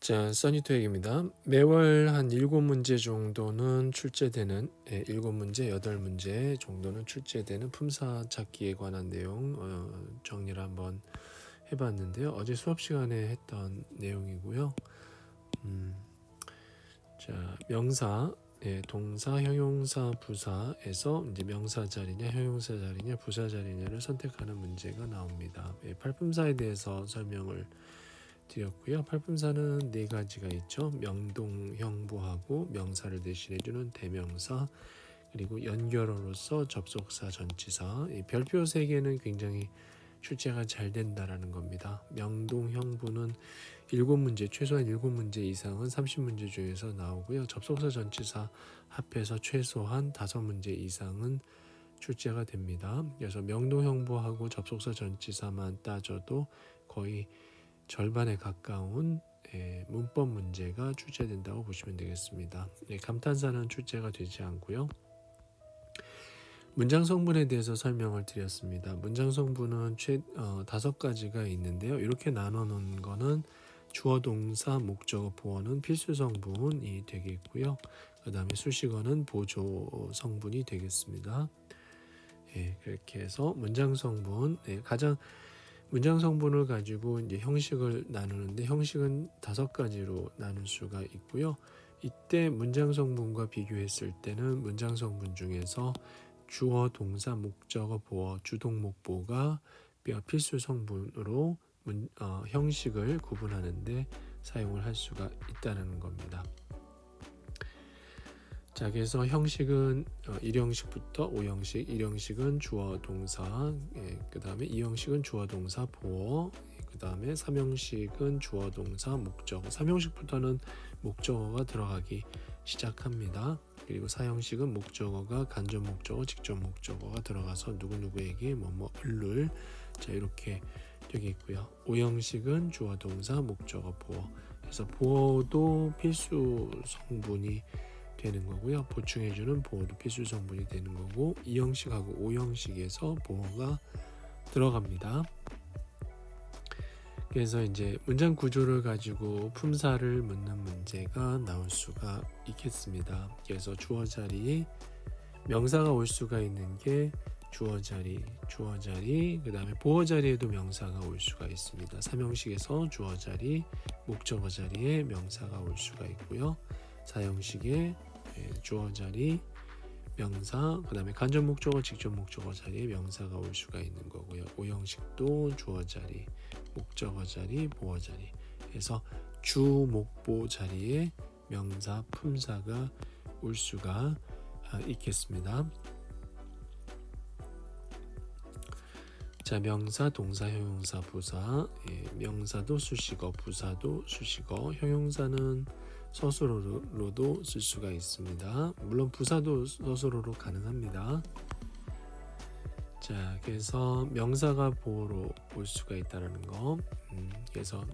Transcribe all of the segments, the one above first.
자, 써니토익입니다. 매월 한 7문제 정도는 출제되는 예, 7문제, 8문제 정도는 출제되는 품사 찾기에 관한 내용 어, 정리를 한번 해봤는데요. 어제 수업 시간에 했던 내용이고요. 음, 자, 명사, 예, 동사, 형용사, 부사에서 이제 명사 자리냐, 형용사 자리냐, 부사 자리냐를 선택하는 문제가 나옵니다. 예, 팔품사에 대해서 설명을 드렸고요. 팔품사는 네 가지가 있죠. 명동, 형부하고 명사를 대신해주는 대명사 그리고 연결어로서 접속사, 전치사. 이 별표 세 개는 굉장히 출제가 잘 된다라는 겁니다. 명동, 형부는 일곱 문제 최소한 일곱 문제 이상은 30문제 중에서 나오고요. 접속사, 전치사 합해서 최소한 다섯 문제 이상은 출제가 됩니다. 그래서 명동, 형부하고 접속사, 전치사만 따져도 거의 절반에 가까운 예, 문법 문제가 출제된다고 보시면 되겠습니다. 예, 감탄사는 출제가 되지 않고요. 문장 성분에 대해서 설명을 드렸습니다. 문장 성분은 최 어, 다섯 가지가 있는데요. 이렇게 나눠 놓은 거는 주어 동사 목적어 보어는 필수 성분이 되겠고요. 그 다음에 수식어는 보조 성분이 되겠습니다. 예, 그렇게 해서 문장 성분 예, 가장 문장 성분을 가지고 이제 형식을 나누는데 형식은 다섯 가지로 나눌 수가 있고요. 이때 문장 성분과 비교했을 때는 문장 성분 중에서 주어, 동사, 목적어, 보어, 주동 목보가 필수 성분으로 문, 어, 형식을 구분하는데 사용을 할 수가 있다는 겁니다. 자, 그래서 형식은 어, 1형식부터 5형식, 1형식은 주어, 동사, 예, 그 다음에 2형식은 주어, 동사, 보어, 예, 그 다음에 3형식은 주어, 동사, 목적어. 3형식부터는 목적어가 들어가기 시작합니다. 그리고 4형식은 목적어가 간접 목적어, 직접 목적어가 들어가서 누구누구에게 뭐뭐를 자 이렇게 되게 있고요. 5형식은 주어, 동사, 목적어, 보어. 그래서 보어도 필수 성분이 되는 거고요. 보충해주는 보호도 필수 성분이 되는 거고 이 형식하고 오 형식에서 보호가 들어갑니다. 그래서 이제 문장 구조를 가지고 품사를 묻는 문제가 나올 수가 있겠습니다. 그래서 주어 자리 명사가 올 수가 있는 게 주어 자리, 주어 자리, 그 다음에 보어 자리에도 명사가 올 수가 있습니다. 삼형식에서 주어 자리, 목적어 자리에 명사가 올 수가 있고요. 사형식에 예, 주어 자리, 명사, 그 다음에 간접 목적어, 직접 목적어 자리에 명사가 올 수가 있는 거고요. 오형식도 주어 자리, 목적어 자리, 보어 자리. 그래서 주, 목보 자리에 명사, 품사가 올 수가 아, 있겠습니다. 자, 명사, 동사, 형용사, 부사. 예, 명사도 수식어, 부사도 수식어. 형용사는 서술어로도 쓸 수가 있습니다. 물론 부사도 서술어로 가능합니다. 자, 그래서 명사가 보호로 올 수가 있다는 거. 음, 그래서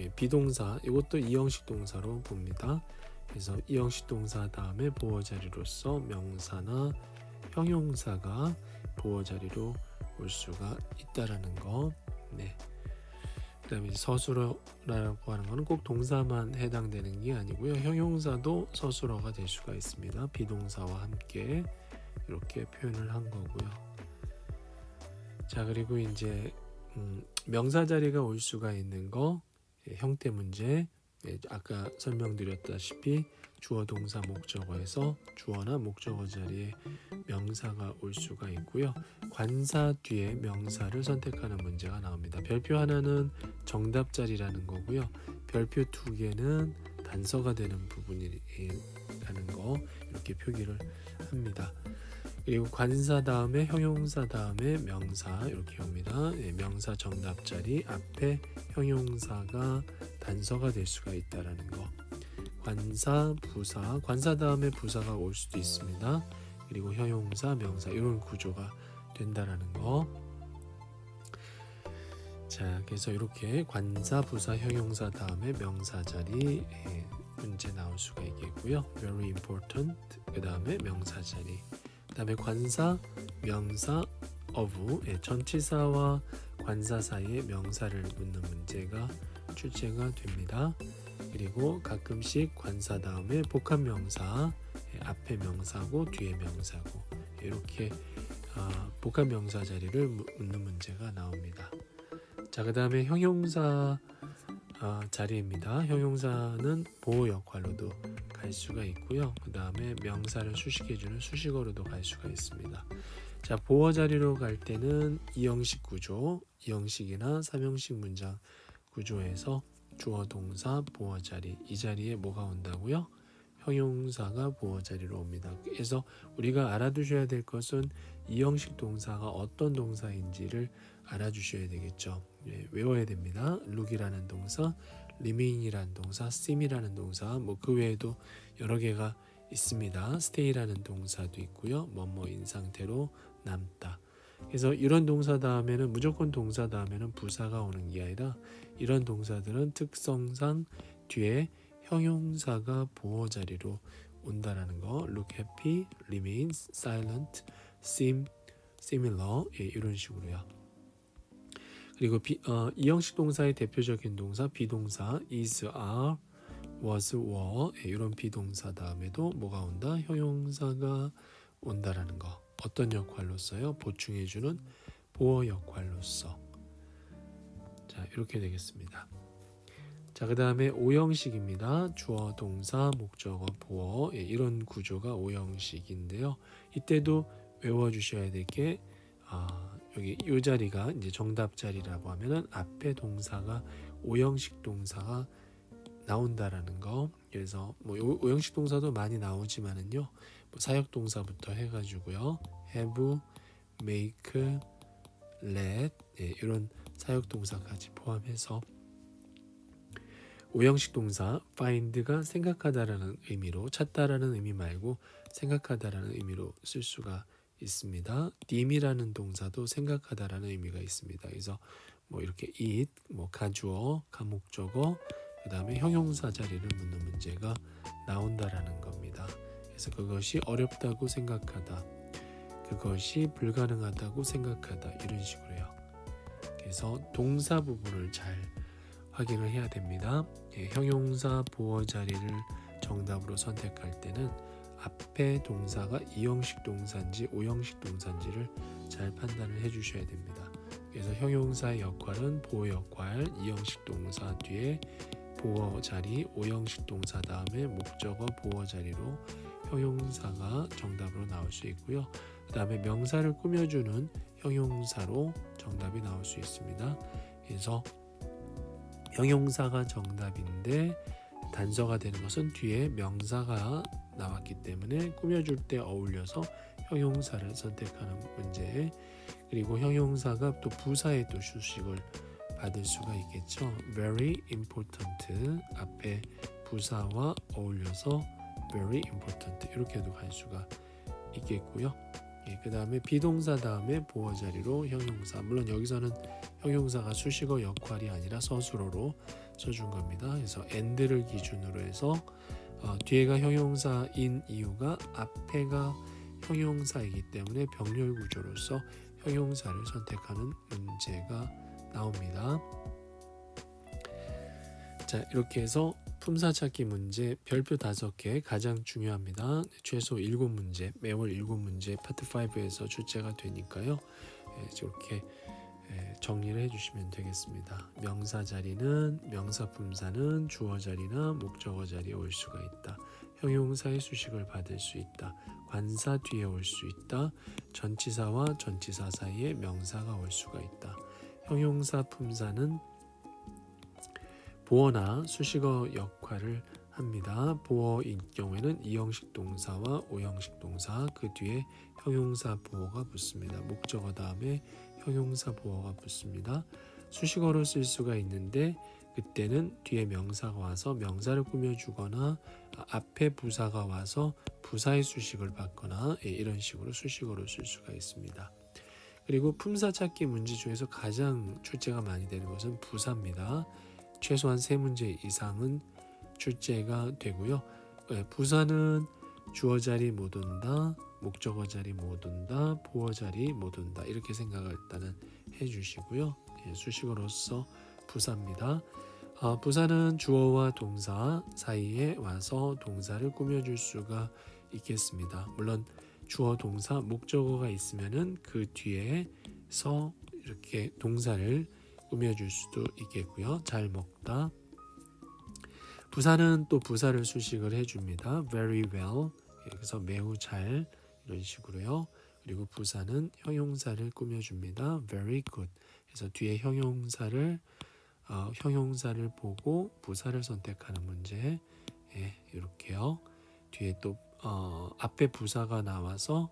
예, 비동사 이것도 이형식 동사로 봅니다. 그래서 이형식 동사 다음에 보호 자리로서 명사나 형용사가 보호 자리로 올 수가 있다라는 거. 네. 그다음에 서술어라고 하는 것은 꼭 동사만 해당되는 게 아니고요. 형용사도 서술어가 될 수가 있습니다. 비동사와 함께 이렇게 표현을 한 거고요. 자 그리고 이제 음, 명사 자리가 올 수가 있는 거 예, 형태 문제 예, 아까 설명드렸다시피 주어 동사 목적어에서 주어나 목적어 자리에 명사가 올 수가 있고요. 관사 뒤에 명사를 선택하는 문제가 나옵니다. 별표 하나는 정답 자리라는 거고요. 별표 두 개는 단서가 되는 부분이라는 거 이렇게 표기를 합니다. 그리고 관사 다음에 형용사 다음에 명사 이렇게 옵니다. 예, 명사 정답 자리 앞에 형용사가 단서가 될 수가 있다라는 거. 관사, 부사, 관사 다음에 부사가 올 수도 있습니다. 그리고 형용사, 명사 이런 구조가 된다라는 거. 자, 그래서 이렇게 관사, 부사, 형용사 다음에 명사 자리 예, 문제 나올 수가 있겠고요. Very important. 그 다음에 명사 자리. 그 다음에 관사, 명사, of 예, 전치사와 관사 사이에 명사를 묻는 문제가 출제가 됩니다. 그리고 가끔씩 관사 다음에 복합 명사 예, 앞에 명사고 뒤에 명사고 이렇게 아, 복합 명사 자리를 무- 묻는 문제가 나옵니다. 자, 그 다음에 형용사 아, 자리입니다. 형용사는 보호 역할로도 갈 수가 있고요. 그 다음에 명사를 수식해주는 수식어로도 갈 수가 있습니다. 자, 보호 자리로 갈 때는 이형식 구조, 이형식이나 삼형식 문장 구조에서 주어 동사 보호 자리 이 자리에 뭐가 온다고요? 형용사가 보호 자리로 옵니다. 그래서 우리가 알아두셔야 될 것은 이 형식 동사가 어떤 동사인지를 알아주셔야 되겠죠. 예, 외워야 됩니다. look이라는 동사, remain이라는 동사, seem이라는 동사, 뭐 그 외에도 여러 개가 있습니다. stay라는 동사도 있고요. 뭐뭐인 상태로 남다. 그래서 이런 동사 다음에는 무조건 동사 다음에는 부사가 오는 게 아니라 이런 동사들은 특성상 뒤에 형용사가 보호 자리로 온다라는 거. look happy, remains, silent, seem, similar 예, 이런 식으로요. 그리고 비, 어, 이형식 동사의 대표적인 동사 비동사 is, are, was, were 예, 이런 비동사 다음에도 뭐가 온다? 형용사가 온다라는 거. 어떤 역할로서요? 보충해주는 보호 역할로서. 자 이렇게 되겠습니다. 자, 그 다음에 오형식입니다. 주어, 동사, 목적어, 보어 예, 이런 구조가 오형식인데요. 이때도 외워주셔야 될게 아, 여기 이 자리가 이제 정답 자리라고 하면은 앞에 동사가 오형식 동사가 나온다라는 거. 그래서 뭐 오- 오형식 동사도 많이 나오지만은요. 뭐 사역 동사부터 해가지고요. have, make, let 예, 이런 사역 동사까지 포함해서 오형식 동사 find가 생각하다라는 의미로 찾다라는 의미 말고 생각하다라는 의미로 쓸 수가 있습니다. deem이라는 동사도 생각하다라는 의미가 있습니다. 그래서 뭐 이렇게 it, 뭐 가주어, 가목적어, 그 다음에 형용사 자리를 묻는 문제가 나온다라는 겁니다. 그래서 그것이 어렵다고 생각하다, 그것이 불가능하다고 생각하다 이런 식으로요. 그래서 동사 부분을 잘 확인을 해야 됩니다. 예, 형용사 보어 자리를 정답으로 선택할 때는 앞에 동사가 이형식 동사인지 오형식 동사인지를 잘 판단을 해 주셔야 됩니다. 그래서 형용사의 역할은 보호 역할, 이형식 동사 뒤에 보어 자리, 오형식 동사 다음에 목적어 보어 자리로 형용사가 정답으로 나올 수 있고요. 그 다음에 명사를 꾸며주는 형용사로 정답이 나올 수 있습니다. 그래서 형용사가 정답인데 단서가 되는 것은 뒤에 명사가 나왔기 때문에 꾸며줄 때 어울려서 형용사를 선택하는 문제 그리고 형용사가 또 부사의 또 수식을 받을 수가 있겠죠. Very important 앞에 부사와 어울려서 very important 이렇게도 갈 수가 있겠고요. 예, 그 다음에 비동사 다음에 보어 자리로 형용사 물론 여기서는 형용사가 수식어 역할이 아니라 서술어로 써준 겁니다. 그래서 and를 기준으로 해서 어, 뒤에가 형용사인 이유가 앞에가 형용사이기 때문에 병렬 구조로서 형용사를 선택하는 문제가 나옵니다. 자 이렇게 해서 품사 찾기 문제 별표 다섯 개 가장 중요합니다. 최소 일곱 문제 매월 일곱 문제 파트 5에서 출제가 되니까요. 예, 이렇게 예, 정리를 해주시면 되겠습니다. 명사 자리는 명사 품사는 주어 자리나 목적어 자리에 올 수가 있다. 형용사의 수식을 받을 수 있다. 관사 뒤에 올 수 있다. 전치사와 전치사 사이에 명사가 올 수가 있다. 형용사 품사는 보어나 수식어 역할을 합니다. 보어인 경우에는 이형식 동사와 오형식 동사 그 뒤에 형용사 보어가 붙습니다. 목적어 다음에 형용사 보어가 붙습니다. 수식어로 쓸 수가 있는데 그때는 뒤에 명사가 와서 명사를 꾸며주거나 앞에 부사가 와서 부사의 수식을 받거나 예, 이런 식으로 수식어로 쓸 수가 있습니다. 그리고 품사 찾기 문제 중에서 가장 출제가 많이 되는 것은 부사입니다. 최소한 세 문제 이상은 출제가 되고요. 예, 부사는 주어 자리 못 온다, 목적어 자리 못 온다, 보어 자리 못 온다 이렇게 생각을 일단은 해주시고요. 예, 수식어로서 부사입니다. 아, 부사는 주어와 동사 사이에 와서 동사를 꾸며줄 수가 있겠습니다. 물론 주어 동사 목적어가 있으면은 그 뒤에 서 이렇게 동사를 꾸며줄 수도 있겠고요. 잘 먹다. 부사는 또 부사를 수식을 해줍니다. Very well. 예, 그래서 매우 잘 이런 식으로요. 그리고 부사는 형용사를 꾸며줍니다. Very good. 그래서 뒤에 형용사를 어, 형용사를 보고 부사를 선택하는 문제. 예, 이렇게요. 뒤에 또 어, 앞에 부사가 나와서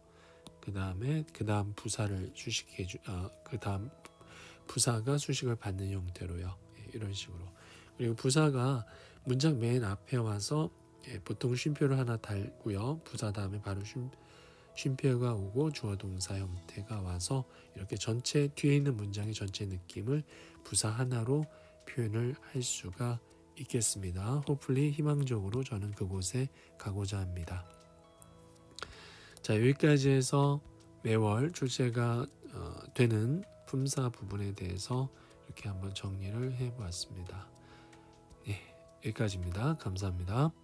그 다음에 그 다음 부사를 수식해 주, 어, 그 다음 부사가 수식을 받는 형태로요. 예, 이런 식으로. 그리고 부사가 문장 맨 앞에 와서 예, 보통 쉼표를 하나 달고요. 부사 다음에 바로 쉼, 쉼표가 오고 주어 동사 형태가 와서 이렇게 전체 뒤에 있는 문장의 전체 느낌을 부사 하나로 표현을 할 수가 있겠습니다. 호플리 희망적으로 저는 그곳에 가고자 합니다. 자 여기까지 해서 매월 출제가 어, 되는 품사 부분에 대해서 이렇게 한번 정리를 해보았습니다. 네, 여기까지입니다. 감사합니다.